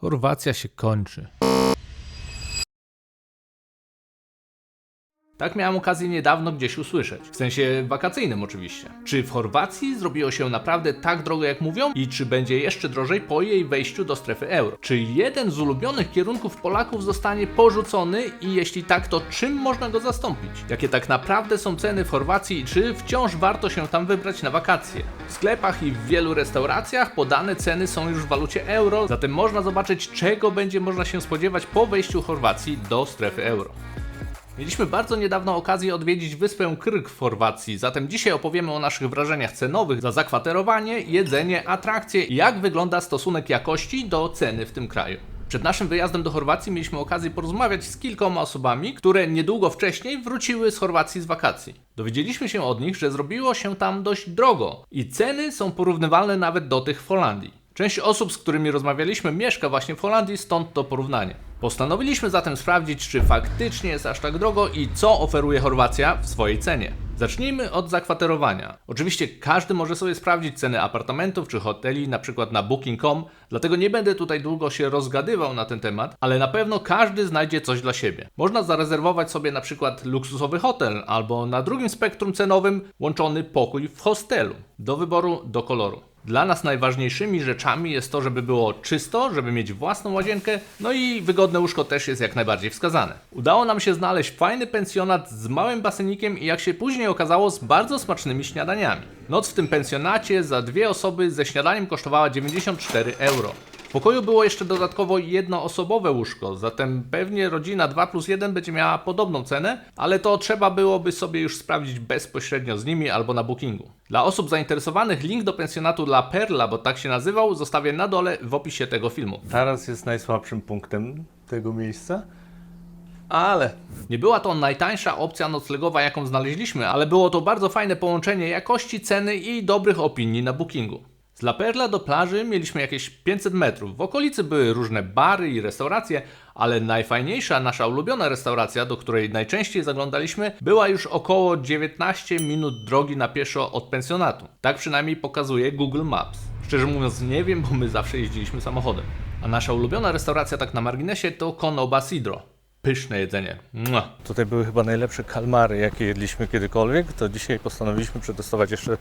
Chorwacja się kończy. Tak miałem okazję niedawno gdzieś usłyszeć. W sensie wakacyjnym oczywiście. Czy w Chorwacji zrobiło się naprawdę tak drogo jak mówią? I czy będzie jeszcze drożej po jej wejściu do strefy euro? Czy jeden z ulubionych kierunków Polaków zostanie porzucony i jeśli tak, to czym można go zastąpić? Jakie tak naprawdę są ceny w Chorwacji i czy wciąż warto się tam wybrać na wakacje? W sklepach i w wielu restauracjach podane ceny są już w walucie euro, zatem można zobaczyć czego będzie można się spodziewać po wejściu Chorwacji do strefy euro. Mieliśmy bardzo niedawno okazję odwiedzić wyspę Krk w Chorwacji, zatem dzisiaj opowiemy o naszych wrażeniach cenowych za zakwaterowanie, jedzenie, atrakcje i jak wygląda stosunek jakości do ceny w tym kraju. Przed naszym wyjazdem do Chorwacji mieliśmy okazję porozmawiać z kilkoma osobami, które niedługo wcześniej wróciły z Chorwacji z wakacji. Dowiedzieliśmy się od nich, że zrobiło się tam dość drogo i ceny są porównywalne nawet do tych w Holandii. Część osób, z którymi rozmawialiśmy, mieszka właśnie w Holandii, stąd to porównanie. Postanowiliśmy zatem sprawdzić, czy faktycznie jest aż tak drogo i co oferuje Chorwacja w swojej cenie. Zacznijmy od zakwaterowania. Oczywiście każdy może sobie sprawdzić ceny apartamentów czy hoteli, na przykład na booking.com, dlatego nie będę tutaj długo się rozgadywał na ten temat, ale na pewno każdy znajdzie coś dla siebie. Można zarezerwować sobie na przykład luksusowy hotel albo na drugim spektrum cenowym łączony pokój w hostelu. Do wyboru, do koloru. Dla nas najważniejszymi rzeczami jest to, żeby było czysto, żeby mieć własną łazienkę, no i wygodne łóżko też jest jak najbardziej wskazane. Udało nam się znaleźć fajny pensjonat z małym basenikiem i jak się później okazało z bardzo smacznymi śniadaniami. Noc w tym pensjonacie za dwie osoby ze śniadaniem kosztowała 94 euro. W pokoju było jeszcze dodatkowo jednoosobowe łóżko, zatem pewnie rodzina 2 plus 1 będzie miała podobną cenę, ale to trzeba byłoby sobie już sprawdzić bezpośrednio z nimi albo na bookingu. Dla osób zainteresowanych link do pensjonatu La Perla, bo tak się nazywał, zostawię na dole w opisie tego filmu. Taras jest najsłabszym punktem tego miejsca, ale Nie była to najtańsza opcja noclegowa, jaką znaleźliśmy, ale było to bardzo fajne połączenie jakości, ceny i dobrych opinii na bookingu. Z La Perla do plaży mieliśmy jakieś 500 metrów. W okolicy były różne bary i restauracje, ale najfajniejsza, nasza ulubiona restauracja, do której najczęściej zaglądaliśmy, była już około 19 minut drogi na pieszo od pensjonatu. Tak przynajmniej pokazuje Google Maps. Szczerze mówiąc nie wiem, bo my zawsze jeździliśmy samochodem. A nasza ulubiona restauracja tak na marginesie to Kono Basidro. Pyszne jedzenie. Mua. tutaj były chyba najlepsze kalmary, jakie jedliśmy kiedykolwiek, to dzisiaj postanowiliśmy przetestować jeszcze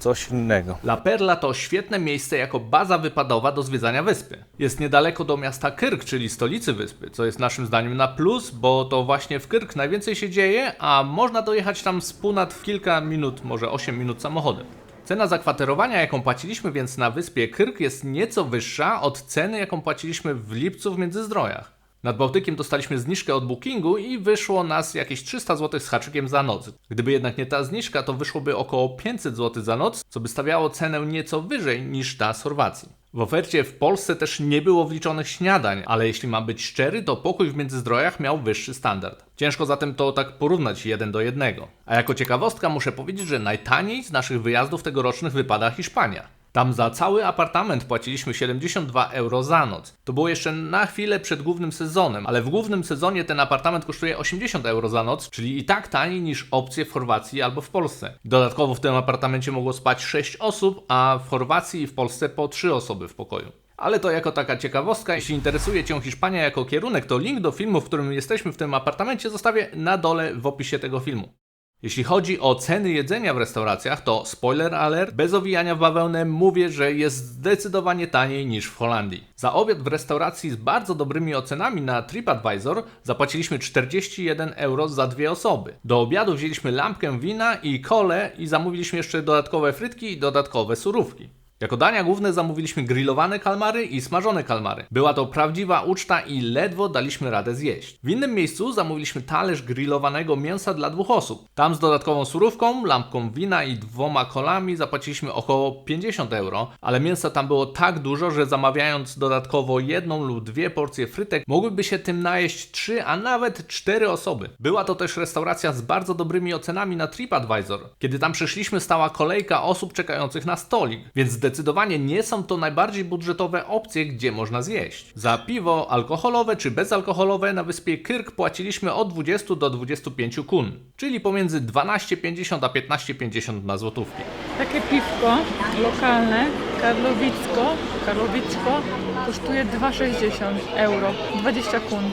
coś innego. La Perla to świetne miejsce jako baza wypadowa do zwiedzania wyspy. Jest niedaleko do miasta Kyrk, czyli stolicy wyspy, co jest naszym zdaniem na plus, bo to właśnie w Kyrk najwięcej się dzieje, a można dojechać tam z ponad w kilka minut, może 8 minut samochodem. Cena zakwaterowania, jaką płaciliśmy więc na wyspie Kyrk jest nieco wyższa od ceny, jaką płaciliśmy w lipcu w Międzyzdrojach. Nad Bałtykiem dostaliśmy zniżkę od bookingu i wyszło nas jakieś 300 zł z haczykiem za noc. Gdyby jednak nie ta zniżka, to wyszłoby około 500 zł za noc, co by stawiało cenę nieco wyżej niż ta z Chorwacji. W ofercie w Polsce też nie było wliczonych śniadań, ale jeśli mam być szczery, to pokój w Międzyzdrojach miał wyższy standard. Ciężko zatem to tak porównać jeden do jednego. A jako ciekawostka muszę powiedzieć, że najtaniej z naszych wyjazdów tegorocznych wypada Hiszpania. Tam za cały apartament płaciliśmy 72 euro za noc. To było jeszcze na chwilę przed głównym sezonem, ale w głównym sezonie ten apartament kosztuje 80 euro za noc, czyli i tak taniej niż opcje w Chorwacji albo w Polsce. Dodatkowo w tym apartamencie mogło spać 6 osób, a w Chorwacji i w Polsce po 3 osoby w pokoju. Ale to jako taka ciekawostka, jeśli interesuje Cię Hiszpania jako kierunek, to link do filmu, w którym jesteśmy w tym apartamencie zostawię na dole w opisie tego filmu. Jeśli chodzi o ceny jedzenia w restauracjach, to spoiler alert, bez owijania w bawełnę mówię, że jest zdecydowanie taniej niż w Holandii. Za obiad w restauracji z bardzo dobrymi ocenami na TripAdvisor zapłaciliśmy 41 euro za dwie osoby. Do obiadu wzięliśmy lampkę wina i kole i zamówiliśmy jeszcze dodatkowe frytki i dodatkowe surówki. Jako dania główne zamówiliśmy grillowane kalmary i smażone kalmary. Była to prawdziwa uczta i ledwo daliśmy radę zjeść. W innym miejscu zamówiliśmy talerz grillowanego mięsa dla dwóch osób. Tam z dodatkową surówką, lampką wina i dwoma kolami zapłaciliśmy około 50 euro, ale mięsa tam było tak dużo, że zamawiając dodatkowo jedną lub dwie porcje frytek, mogłyby się tym najeść trzy, a nawet cztery osoby. Była to też restauracja z bardzo dobrymi ocenami na TripAdvisor. Kiedy tam przyszliśmy, stała kolejka osób czekających na stolik, więc zdecydowanie nie są to najbardziej budżetowe opcje, gdzie można zjeść. Za piwo alkoholowe czy bezalkoholowe na wyspie Kyrk płaciliśmy od 20 do 25 kun, czyli pomiędzy 12,50 a 15,50 na złotówki. Takie piwko lokalne, Karlowicko, Karlowicko, kosztuje 2,60 euro, 20 kun.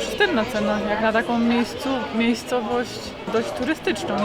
Sztywna cena, jak na taką miejscu, miejscowość dość turystyczną.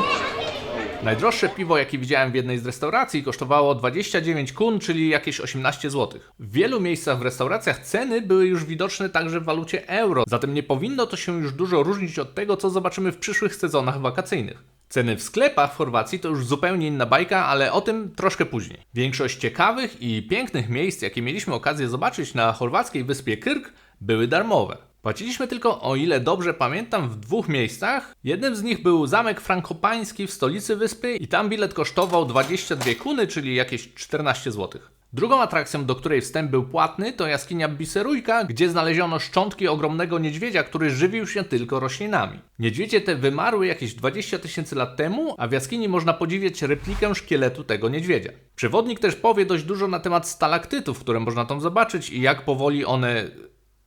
Najdroższe piwo, jakie widziałem w jednej z restauracji, kosztowało 29 kun, czyli jakieś 18 zł. W wielu miejscach w restauracjach ceny były już widoczne także w walucie euro, zatem nie powinno to się już dużo różnić od tego, co zobaczymy w przyszłych sezonach wakacyjnych. Ceny w sklepach w Chorwacji to już zupełnie inna bajka, ale o tym troszkę później. Większość ciekawych i pięknych miejsc, jakie mieliśmy okazję zobaczyć na chorwackiej wyspie Kyrk, były darmowe. Płaciliśmy tylko, o ile dobrze pamiętam, w dwóch miejscach. Jednym z nich był zamek frankopański w stolicy wyspy i tam bilet kosztował 22 kuny, czyli jakieś 14 zł. Drugą atrakcją, do której wstęp był płatny, to jaskinia Biserujka, gdzie znaleziono szczątki ogromnego niedźwiedzia, który żywił się tylko roślinami. Niedźwiedzie te wymarły jakieś 20 tysięcy lat temu, a w jaskini można podziwiać replikę szkieletu tego niedźwiedzia. Przewodnik też powie dość dużo na temat stalaktytów, które można tam zobaczyć i jak powoli one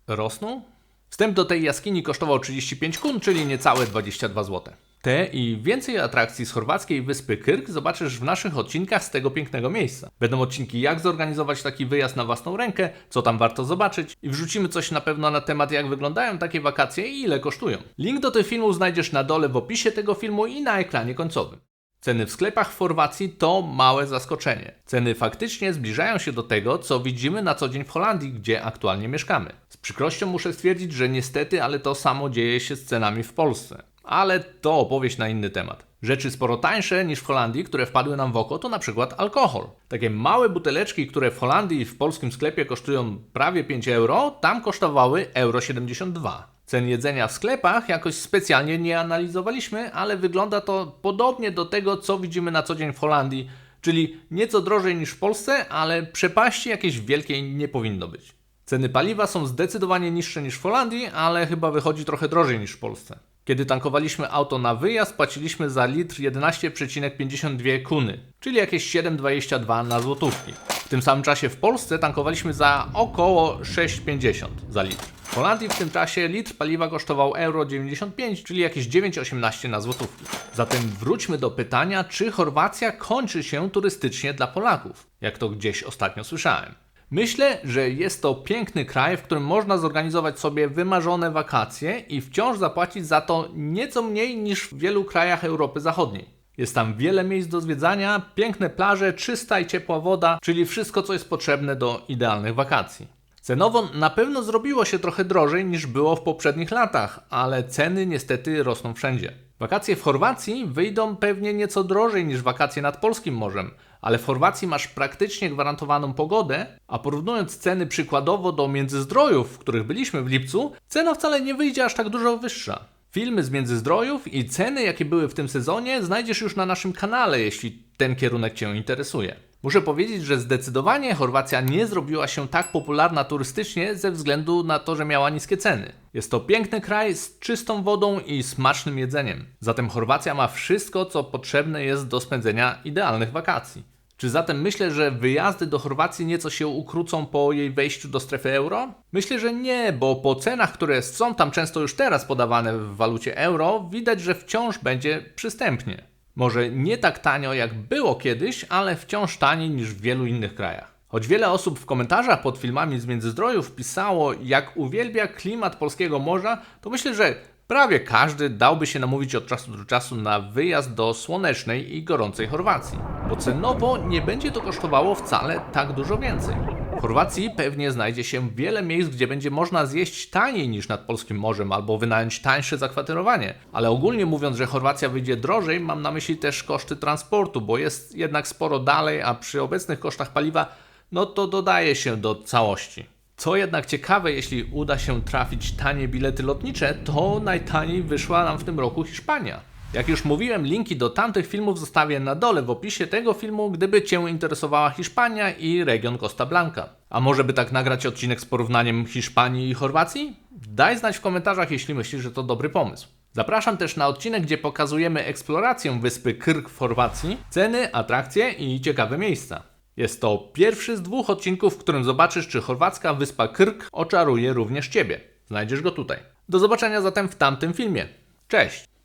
rosną. Wstęp do tej jaskini kosztował 35 kun, czyli niecałe 22 zł. Te i więcej atrakcji z chorwackiej wyspy Kyrk zobaczysz w naszych odcinkach z tego pięknego miejsca. Będą odcinki jak zorganizować taki wyjazd na własną rękę, co tam warto zobaczyć i wrzucimy coś na pewno na temat jak wyglądają takie wakacje i ile kosztują. Link do tych filmów znajdziesz na dole w opisie tego filmu i na ekranie końcowym. Ceny w sklepach w Chorwacji to małe zaskoczenie. Ceny faktycznie zbliżają się do tego, co widzimy na co dzień w Holandii, gdzie aktualnie mieszkamy. Z przykrością muszę stwierdzić, że niestety, ale to samo dzieje się z cenami w Polsce. Ale to opowieść na inny temat. Rzeczy sporo tańsze niż w Holandii, które wpadły nam w oko, to na przykład alkohol. Takie małe buteleczki, które w Holandii w polskim sklepie kosztują prawie 5 euro, tam kosztowały euro 72. Cen jedzenia w sklepach jakoś specjalnie nie analizowaliśmy, ale wygląda to podobnie do tego, co widzimy na co dzień w Holandii, czyli nieco drożej niż w Polsce, ale przepaści jakiejś wielkiej nie powinno być. Ceny paliwa są zdecydowanie niższe niż w Holandii, ale chyba wychodzi trochę drożej niż w Polsce. Kiedy tankowaliśmy auto na wyjazd, płaciliśmy za litr 11,52 kuny, czyli jakieś 7,22 na złotówki. W tym samym czasie w Polsce tankowaliśmy za około 6,50 za litr. W Holandii w tym czasie litr paliwa kosztował euro 95, czyli jakieś 9,18 na złotówki. Zatem wróćmy do pytania, czy Chorwacja kończy się turystycznie dla Polaków, jak to gdzieś ostatnio słyszałem. Myślę, że jest to piękny kraj, w którym można zorganizować sobie wymarzone wakacje i wciąż zapłacić za to nieco mniej niż w wielu krajach Europy Zachodniej. Jest tam wiele miejsc do zwiedzania, piękne plaże, czysta i ciepła woda, czyli wszystko, co jest potrzebne do idealnych wakacji. Cenowo na pewno zrobiło się trochę drożej niż było w poprzednich latach, ale ceny niestety rosną wszędzie. Wakacje w Chorwacji wyjdą pewnie nieco drożej niż wakacje nad polskim morzem, ale w Chorwacji masz praktycznie gwarantowaną pogodę, a porównując ceny przykładowo do Międzyzdrojów, w których byliśmy w lipcu, cena wcale nie wyjdzie aż tak dużo wyższa. Filmy z Międzyzdrojów i ceny, jakie były w tym sezonie, znajdziesz już na naszym kanale, jeśli ten kierunek Cię interesuje. Muszę powiedzieć, że zdecydowanie Chorwacja nie zrobiła się tak popularna turystycznie ze względu na to, że miała niskie ceny. Jest to piękny kraj z czystą wodą i smacznym jedzeniem. Zatem Chorwacja ma wszystko, co potrzebne jest do spędzenia idealnych wakacji. Czy zatem myślę, że wyjazdy do Chorwacji nieco się ukrócą po jej wejściu do strefy euro? Myślę, że nie, bo po cenach, które są tam często już teraz podawane w walucie euro, widać, że wciąż będzie przystępnie. Może nie tak tanio jak było kiedyś, ale wciąż taniej niż w wielu innych krajach. Choć wiele osób w komentarzach pod filmami z Międzyzdrojów pisało, jak uwielbia klimat polskiego morza, to myślę, że prawie każdy dałby się namówić od czasu do czasu na wyjazd do słonecznej i gorącej Chorwacji. Bo cenowo nie będzie to kosztowało wcale tak dużo więcej. W Chorwacji pewnie znajdzie się wiele miejsc, gdzie będzie można zjeść taniej niż nad polskim morzem albo wynająć tańsze zakwaterowanie. Ale ogólnie mówiąc, że Chorwacja wyjdzie drożej, mam na myśli też koszty transportu, bo jest jednak sporo dalej, a przy obecnych kosztach paliwa, no to dodaje się do całości. Co jednak ciekawe, jeśli uda się trafić tanie bilety lotnicze, to najtaniej wyszła nam w tym roku Hiszpania. Jak już mówiłem, linki do tamtych filmów zostawię na dole w opisie tego filmu, gdyby Cię interesowała Hiszpania i region Costa Blanca. A może by tak nagrać odcinek z porównaniem Hiszpanii i Chorwacji? Daj znać w komentarzach, jeśli myślisz, że to dobry pomysł. Zapraszam też na odcinek, gdzie pokazujemy eksplorację wyspy Krk w Chorwacji, ceny, atrakcje i ciekawe miejsca. Jest to pierwszy z dwóch odcinków, w którym zobaczysz, czy chorwacka wyspa Krk oczaruje również Ciebie. Znajdziesz go tutaj. Do zobaczenia zatem w tamtym filmie. Cześć!